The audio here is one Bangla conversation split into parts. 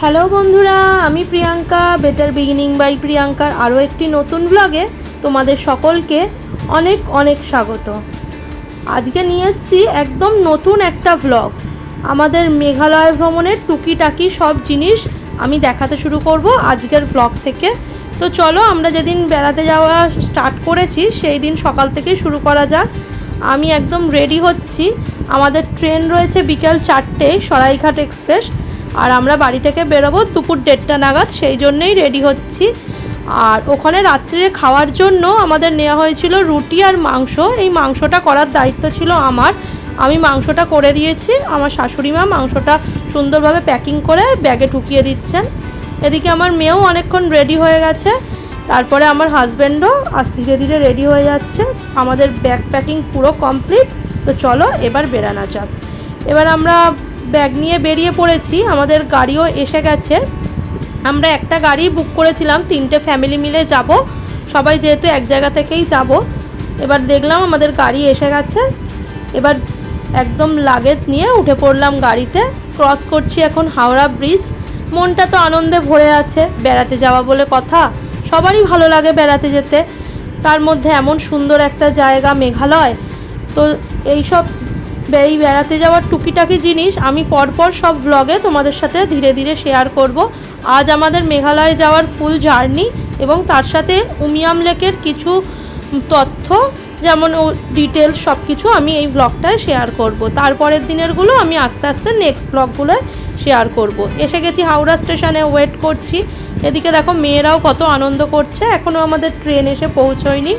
হ্যালো বন্ধুরা, আমি প্রিয়াঙ্কা বেটার বিগিনিং বাই প্রিয়াঙ্কার আরও একটি নতুন ব্লগে তোমাদের সকলকে অনেক অনেক স্বাগত। আজকে নিয়ে এসেছি একদম নতুন একটা ব্লগ আমাদের মেঘালয় ভ্রমণের টুকিটাকি সব জিনিস আমি দেখাতে শুরু করব আজকের ব্লগ থেকে। তো চলো, আমরা যেদিন বেড়াতে যাওয়া স্টার্ট করেছি, সেই দিন সকাল থেকেই শুরু করা যাক। আমি একদম রেডি হচ্ছি। আমাদের ট্রেন রয়েছে বিকেল চারটে, সরাইঘাট এক্সপ্রেস আর আমরা বাড়ি থেকে বেরোবো দুপুর দেড়টা নাগাদ, সেই জন্যেই রেডি হচ্ছি। আর ওখানে রাত্রিরে খাওয়ার জন্য আমাদের নেওয়া হয়েছিল রুটি আর মাংস। এই মাংসটা করার দায়িত্ব ছিল আমার। আমি মাংসটা করে দিয়েছি। আমার শাশুড়ি মা মাংসটা সুন্দরভাবে প্যাকিং করে ব্যাগে ঢুকিয়ে দিচ্ছেন। এদিকে আমার মেয়েও অনেকক্ষণ রেডি হয়ে গেছে। তারপরে আমার হাজব্যান্ডও আজ ধীরে ধীরে রেডি হয়ে যাচ্ছে। আমাদের ব্যাগ প্যাকিং পুরো কমপ্লিট তো চলো এবার বেরানো যাক। এবার আমরা ব্যাগ নিয়ে বেরিয়ে পড়েছি, আমাদের গাড়িও এসে গেছে। আমরা একটা গাড়ি বুক করেছিলাম, তিনটে ফ্যামিলি মিলে যাব। সবাই যেহেতু এক জায়গা থেকেই যাব। এবার দেখলাম আমাদের গাড়ি এসে গেছে। এবার একদম লাগেজ নিয়ে উঠে পড়লাম গাড়িতে। ক্রস করছি এখন হাওড়া ব্রিজ মনটা তো আনন্দে ভরে আছে, বেড়াতে যাওয়া বলে কথা। সবারই ভালো লাগে বেড়াতে যেতে। তার মধ্যে এমন সুন্দর একটা জায়গা মেঘালয়। তো এইসব এই বেড়াতে যাওয়ার টুকিটাকি জিনিস আমি পরপর সব ব্লগে তোমাদের সাথে ধীরে ধীরে শেয়ার করব। আজ আমাদের মেঘালয় যাওয়ার ফুল জার্নি এবং তার সাথে উমিয়াম লেকের কিছু তথ্য, যেমন ও ডিটেলস সব কিছু আমি এই ব্লগটায় শেয়ার করব। তারপরের দিনেরগুলো আমি আস্তে আস্তে নেক্সট ব্লগগুলোয় শেয়ার করব। এসে গেছি হাওড়া স্টেশনে ওয়েট করছি। এদিকে দেখো মেয়েরাও কত আনন্দ করছে। এখনও আমাদের ট্রেন এসে পৌঁছয়নি।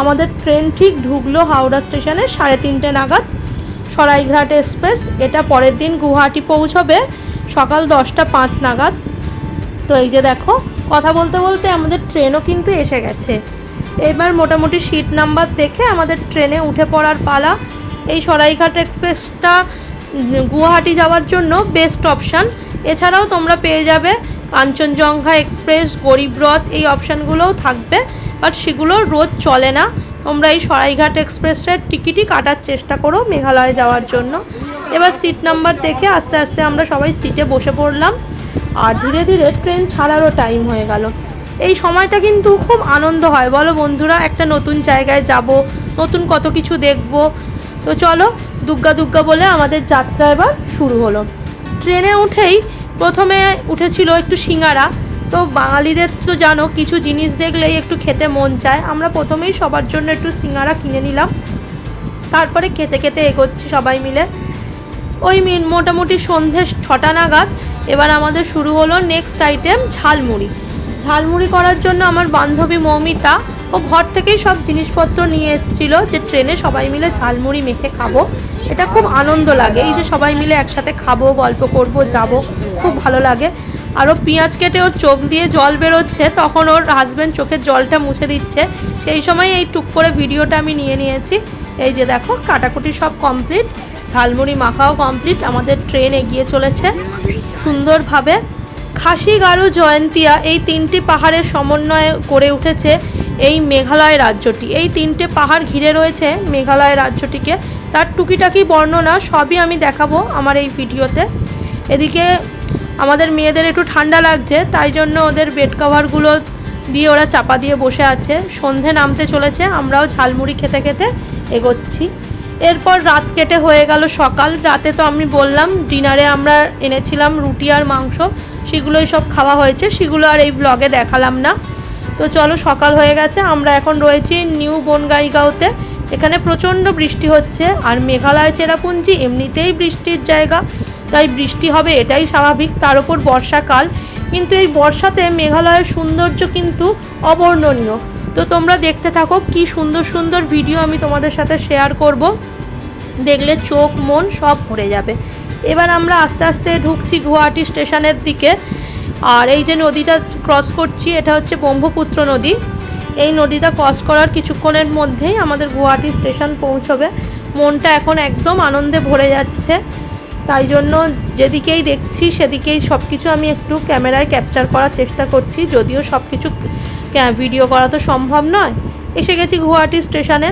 আমাদের ট্রেন ঠিক ঢুকলো হাওড়া স্টেশনে সাড়ে তিনটে নাগাদ। সরাইঘাট এক্সপ্রেস। এটা পরের দিন গুয়াহাটি পৌঁছবে সকাল দশটা পাঁচ নাগাদ। তো এই যে দেখো, কথা বলতে বলতে আমাদের ট্রেনও কিন্তু এসে গেছে। এবার মোটামুটি সিট নাম্বার দেখে আমাদের ট্রেনে উঠে পড়ার পালা। এই সরাইঘাট এক্সপ্রেসটা গুয়াহাটি যাওয়ার জন্য বেস্ট অপশান। এছাড়াও তোমরা পেয়ে যাবে কাঞ্চনজঙ্ঘা এক্সপ্রেস গরিবরথ এই অপশানগুলোও থাকবে। বাট সেগুলো রোজ চলে না। তোমরা এই সরাইঘাট এক্সপ্রেসের টিকিটই কাটার চেষ্টা করো মেঘালয় যাওয়ার জন্য। এবার সিট নাম্বার দেখে আস্তে আস্তে আমরা সবাই সিটে বসে পড়লাম। আর ধীরে ধীরে ট্রেন ছাড়ারও টাইম হয়ে গেল। এই সময়টা কিন্তু খুব আনন্দ হয়। বলো বন্ধুরা, একটা নতুন জায়গায় যাব, নতুন কত কিছু দেখব। তো চলো, দুগ্গা দুগ্গা বলে আমাদের যাত্রা এবার শুরু হলো। ট্রেনে উঠেই প্রথমে উঠেছিল একটু সিঙ্গারা। তো বাঙালিদের তো জানো, কিছু জিনিস দেখলেই একটু খেতে মন চায়। আমরা প্রথমেই সবার জন্য একটু সিঙ্গারা কিনে নিলাম। তারপরে খেতে খেতে এগোচ্ছি সবাই মিলে। ওই মোটামুটি সন্ধে ছটা নাগাদ। এবার আমাদের শুরু হলো নেক্সট আইটেম ঝালমুড়ি। ঝালমুড়ি করার জন্য আমার বান্ধবী মৌমিতা, ও ঘর থেকেই সব জিনিসপত্র নিয়ে এসেছিল যে ট্রেনে সবাই মিলে ঝালমুড়ি মেখে খাব। এটা খুব আনন্দ লাগে। এই যে সবাই মিলে একসাথে খাব, গল্প করব, যাব, খুব ভালো লাগে। আরও পেঁয়াজ কেটে ওর চোখ দিয়ে জল বেরোচ্ছে, তখন ওর হাজব্যান্ড চোখের জলটা মুছে দিচ্ছে। সেই সময় এই টুক করে ভিডিওটা আমি নিয়ে নিয়েছি। এই যে দেখো, কাটাকুটি সব কমপ্লিট ঝালমুড়ি মাখাও কমপ্লিট আমাদের ট্রেন এগিয়ে চলেছে সুন্দরভাবে। খাসি গারু জয়ন্তিয়া এই তিনটি পাহাড়ের সমন্বয়ে গড়ে উঠেছে এই মেঘালয় রাজ্যটি। এই তিনটে পাহাড় ঘিরে রয়েছে মেঘালয় রাজ্যটিকে। তার টুকিটাকি বর্ণনা সবই আমি দেখাবো আমার এই ভিডিওতে। এদিকে আমাদের মেয়েদের একটু ঠান্ডা লাগছে, তাই জন্য ওদের বেড কভারগুলো দিয়ে ওরা চাপা দিয়ে বসে আছে। সন্ধে নামতে চলেছে, আমরাও ঝালমুড়ি খেতে খেতে এগোচ্ছি। এরপর রাত কেটে হয়ে গেল সকাল। রাতে তো আমি বললাম ডিনারে আমরা এনেছিলাম রুটি আর মাংস, সেগুলোই সব খাওয়া হয়েছে, সেগুলো আর এই ব্লগে দেখালাম না। তো চলো, সকাল হয়ে গেছে, আমরা এখন রয়েছি নিউ বনগাইগাঁওতে। এখানে প্রচণ্ড বৃষ্টি হচ্ছে, আর মেঘালয়, চেরাপুঞ্জি এমনিতেই বৃষ্টির জায়গা। তাই বৃষ্টি হবে, এটাই স্বাভাবিক। তার উপর বর্ষাকাল, কিন্তু এই বর্ষাতে মেঘালয়ের সৌন্দর্য কিন্তু অবর্ণনীয়। তো তোমরা দেখতে থাকো কি সুন্দর সুন্দর ভিডিও আমি তোমাদের সাথে শেয়ার করব। দেখলে চোখ, মন সব ভরে যাবে। এবার আমরা আস্তে আস্তে ঢুকছি গুয়াহাটি স্টেশনের দিকে। আর এই যে নদীটা ক্রস করছি, এটা হচ্ছে ব্রহ্মপুত্র নদী। এই নদীটা ক্রস করার কিছুক্ষণের মধ্যেই আমাদের গুয়াহাটি স্টেশন পৌঁছবে। মনটা এখন একদম আনন্দে ভরে যাচ্ছে। তাই জন্য যেদিকেই দেখছি সেদিকেই সব কিছু আমি একটু ক্যামেরায় ক্যাপচার করার চেষ্টা করছি, যদিও সব কিছু ভিডিও করা তো সম্ভব নয়। এসে গেছি গুয়াহাটি স্টেশনে।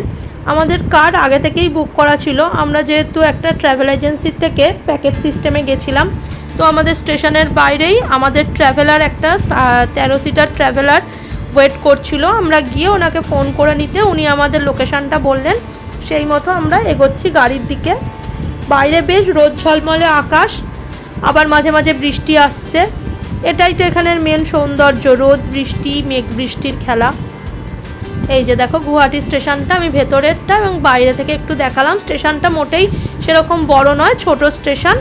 আমাদের কার্ড আগে থেকেই বুক করা ছিল, আমরা যেহেতু একটা ট্রাভেল এজেন্সির থেকে প্যাকেজ সিস্টেমে গেছিলাম, তো আমাদের স্টেশনের বাইরেই আমাদের ট্রাভেলার একটা তেরো সিটার ট্রাভেলার ওয়েট করছিল। আমরা গিয়ে ওনাকে ফোন করে নিতে, উনি আমাদের লোকেশনটা বললেন। সেই মতো আমরা এগোচ্ছি গাড়ির দিকে। বাইরে বেশ রোদ ঝলমলে আকাশ, আবার মাঝে মাঝে বৃষ্টি আসছে। এটাই তো এখানের মেন সৌন্দর্য, রোদ, বৃষ্টি, মেঘ, বৃষ্টির খেলা। এই যে দেখো গুয়াহাটি স্টেশনটা, আমি ভেতরেরটা এবং বাইরে থেকে একটু দেখালাম। স্টেশনটা মোটেই সেরকম বড় নয়, ছোট স্টেশন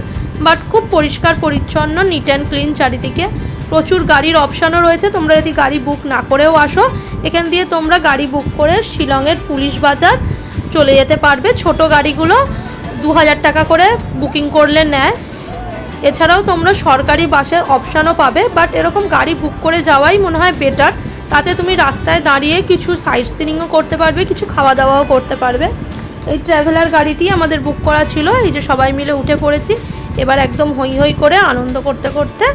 বাট খুব পরিষ্কার, পরিচ্ছন্ন নিট অ্যান্ড ক্লিন চারিদিকে। প্রচুর গাড়ির অপশানও রয়েছে, তোমরা যদি গাড়ি বুক না করেও আসো, এখান দিয়ে তোমরা গাড়ি বুক করে শিলংয়ের পুলিশ বাজার চলে যেতে পারবে। ছোট গাড়িগুলো দু হাজার টাকা করে বুকিং করলে নেয়। এছাড়াও তোমরা সরকারি বাসের অপশানও পাবে বাট এরকম গাড়ি বুক করে যাওয়াই মনে হয় বেটার তাতে তুমি রাস্তায় দাঁড়িয়ে কিছু সাইট সিনিংও করতে পারবে, কিছু খাওয়া দাওয়াও করতে পারবে। এই ট্রাভেলার গাড়িটি আমাদের বুক করা ছিল, এই যে সবাই মিলে উঠে পড়েছি। এবার একদম হই হই করে আনন্দ করতে করতে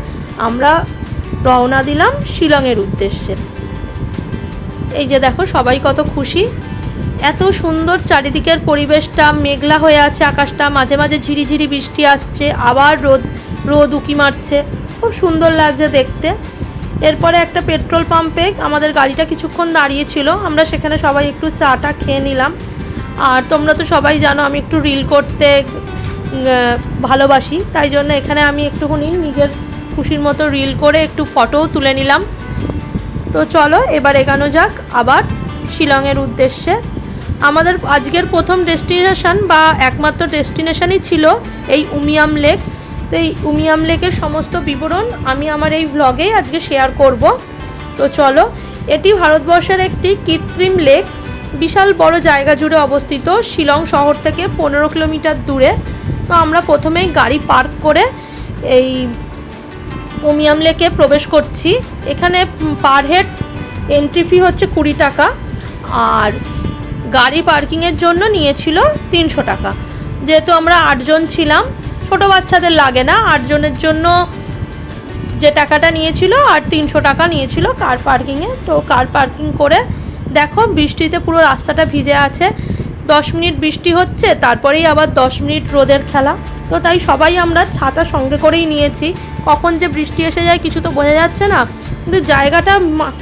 আমরা রওনা দিলাম শিলংয়ের উদ্দেশ্যে। এই যে দেখো সবাই কত খুশি। এত সুন্দর চারিদিকের পরিবেশটা, মেঘলা হয়ে আছে আকাশটা, মাঝে মাঝে ঝিরিঝিরি বৃষ্টি আসছে, আবার রোদ রোদ উকি মারছে। খুব সুন্দর লাগছে দেখতে। এরপরে একটা পেট্রোল পাম্পে আমাদের গাড়িটা কিছুক্ষণ দাঁড়িয়ে ছিল, আমরা সেখানে সবাই একটু চাটা খেয়ে নিলাম। আর তোমরা তো সবাই জানো, আমি একটু রিল করতে ভালোবাসি, তাই জন্য এখানে আমি একটুখানি নিজের খুশির মতো রিল করে একটু ফটোও তুলে নিলাম। তো চলো, এবার এগানো যাক আবার শিলংয়ের উদ্দেশ্যে। আমাদের আজকের প্রথম ডেস্টিনেশন বা একমাত্র ডেস্টিনেশনই ছিল এই উমিয়াম লেক। তো এই উমিয়াম লেকের সমস্ত বিবরণ আমি আমার এই ভ্লগেই আজকে শেয়ার করব। তো চলো, এটি ভারতবর্ষের একটি কৃত্রিম লেক। বিশাল বড় জায়গা জুড়ে অবস্থিত। শিলং শহর থেকে পনেরো কিলোমিটার দূরে। তো আমরা প্রথমেই গাড়ি পার্ক করে এই উমিয়াম লেকে প্রবেশ করছি। এখানে পার হেড এন্ট্রি ফি হচ্ছে কুড়ি টাকা। আর গাড়ি পার্কিংয়ের জন্য নিয়েছিল তিনশো টাকা। যেহেতু আমরা আটজন ছিলাম, ছোট বাচ্চাদের লাগে না, আটজনের জন্য যে টাকাটা নিয়েছিল আর তিনশো টাকা নিয়েছিল কার পার্কিংয়ে তো কার পার্কিং করে দেখো বৃষ্টিতে পুরো রাস্তাটা ভিজে আছে। দশ মিনিট বৃষ্টি হচ্ছে, তারপরেই আবার দশ মিনিট রোদের খেলা। তো তাই সবাই আমরা ছাতা সঙ্গে করেই নিয়েছি। কখন যে বৃষ্টি এসে যায় কিছু তো বোঝা যাচ্ছে না। কিন্তু জায়গাটা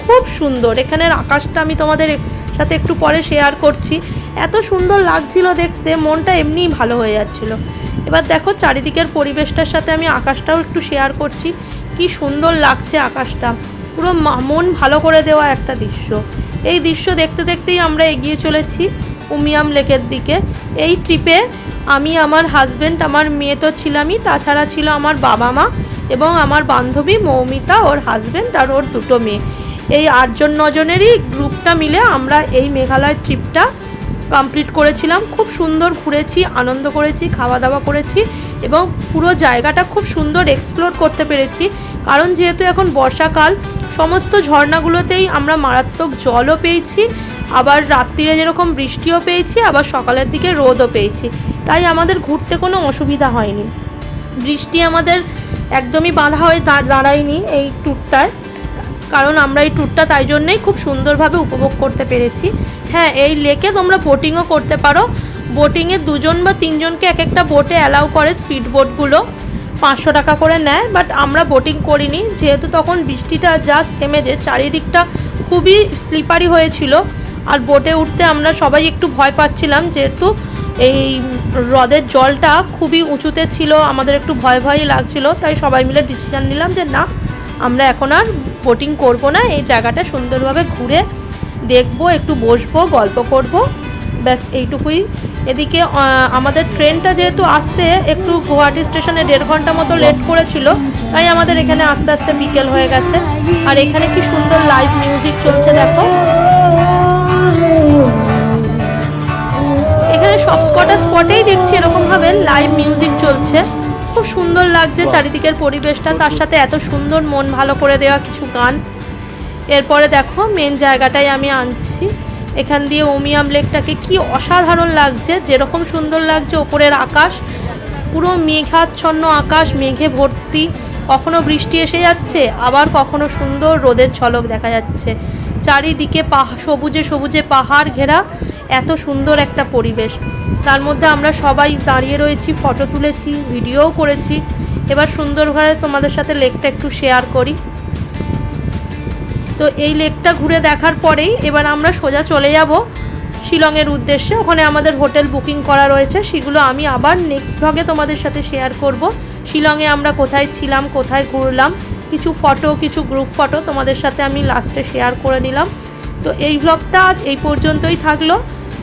খুব সুন্দর। এখানের আকাশটা আমি তোমাদের সাথে একটু পরে শেয়ার করছি। এত সুন্দর লাগছিল দেখতে, মনটা এমনিই ভালো হয়ে যাচ্ছিল। এবার দেখো চারিদিকের পরিবেশটার সাথে আমি আকাশটাও একটু শেয়ার করছি। কি সুন্দর লাগছে আকাশটা। পুরো মন ভালো করে দেওয়া একটা দৃশ্য। এই দৃশ্য দেখতে দেখতেই আমরা এগিয়ে চলেছি উমিয়াম লেকের দিকে। এই ট্রিপে আমি, আমার হাজব্যান্ড আমার মেয়ে তো ছিলামই, তাছাড়া ছিল আমার বাবা মা এবং আমার বান্ধবী মৌমিতা, ওর হাজব্যান্ড আর ওর দুটো মেয়ে। এই আটজন, নজনেরই গ্রুপটা মিলে আমরা এই মেঘালয় ট্রিপটা কমপ্লিট করেছিলাম। খুব সুন্দর ঘুরেছি, আনন্দ করেছি খাওয়া দাওয়া করেছি এবং পুরো জায়গাটা খুব সুন্দর এক্সপ্লোর করতে পেরেছি। কারণ যেহেতু এখন বর্ষাকাল, সমস্ত ঝর্ণাগুলোতেই আমরা মারাত্মক জলও পেয়েছি, আবার রাত্রিরে যেরকম বৃষ্টিও পেয়েছি, আবার সকালের দিকে রোদও পেয়েছি। তাই আমাদের ঘুরতে কোনো অসুবিধা হয়নি। বৃষ্টি আমাদের একদমই বাধা হয়ে দাঁড়ায়নি এই ট্যুরটায় কারণ আমরা এই ট্যুরটা তাই জন্যেই খুব সুন্দরভাবে উপভোগ করতে পেরেছি। হ্যাঁ এই লেকে তোমরা বোটিংও করতে পারো। বোটিংয়ে দুজন বা তিনজনকে এক একটা বোটে অ্যালাউ করে স্পিড বোটগুলো পাঁচশো টাকা করে নেয় বাট আমরা বোটিং করিনি। যেহেতু তখন বৃষ্টিটা জাস্ট থেমেছে চারিদিকটা খুবই স্লিপারি হয়েছিল। আর বোটে উঠতে আমরা সবাই একটু ভয় পাচ্ছিলাম, যেহেতু এই হ্রদের জলটা খুবই উঁচুতে ছিল, আমাদের একটু ভয় ভয়ই লাগছিল, তাই সবাই মিলে ডিসিশন নিলাম যে না, আমরা এখন আর বোটিং করব না, এই জায়গাটা সুন্দরভাবে ঘুরে দেখব, একটু বসবো, গল্প করব, ব্যাস এইটুকুই। এদিকে আমাদের ট্রেনটা যেহেতু আসতে একটু গুয়াহাটি স্টেশনে দেড় ঘণ্টা মতো লেট করেছিল, তাই আমাদের এখানে আস্তে আস্তে বিকেল হয়ে গেছে। আর এখানে কি সুন্দর লাইভ মিউজিক চলছে দেখো। এখানে সব স্পটেই দেখছি এরকমভাবে লাইভ মিউজিক চলছে। খুব সুন্দর লাগছে চারিদিকের পরিবেশটা তার সাথে এত সুন্দর মন ভালো করে দেওয়া কিছু গান। এরপরে দেখো মেন জায়গাটাই আমি আনছি। এখান দিয়ে ওমিয়াম লেকটাকে কি অসাধারণ লাগছে যেরকম সুন্দর লাগছে ওপরের আকাশ। পুরো মেঘাচ্ছন্ন আকাশ মেঘে ভর্তি। কখনো বৃষ্টি এসে যাচ্ছে আবার কখনো সুন্দর রোদের ঝলক দেখা যাচ্ছে। চারিদিকে পাহা সবুজে সবুজে পাহাড় ঘেরা। এত সুন্দর একটা পরিবেশ। তার মধ্যে আমরা সবাই দাঁড়িয়ে রয়েছি ফটো তুলেছি ভিডিওও করেছি। এবার সুন্দরভাবে তোমাদের সাথে লেকটা একটু শেয়ার করি। তো এই লেকটা ঘুরে দেখার পরেই এবার আমরা সোজা চলে যাব শিলংয়ের উদ্দেশ্যে। ওখানে আমাদের হোটেল বুকিং করা রয়েছে। সেগুলো আমি আবার নেক্সট ভ্লগে তোমাদের সাথে শেয়ার করব। শিলংয়ে আমরা কোথায় ছিলাম, কোথায় ঘুরলাম, কিছু ফটো কিছু গ্রুপ ফটো তোমাদের সাথে আমি লাস্টে শেয়ার করে নিলাম। তো এই ভ্লগটা আজ এই পর্যন্তই থাকল।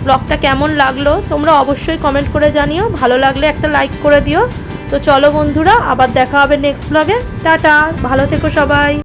ব্লগটা কেমন লাগল তোমরা অবশ্যই কমেন্ট করে জানিও। ভালো লাগলে একটা লাইক করে দিও। তো চলো বন্ধুরা, আবার দেখা হবে নেক্সট ব্লগে টাটা, ভালো থেকো সবাই।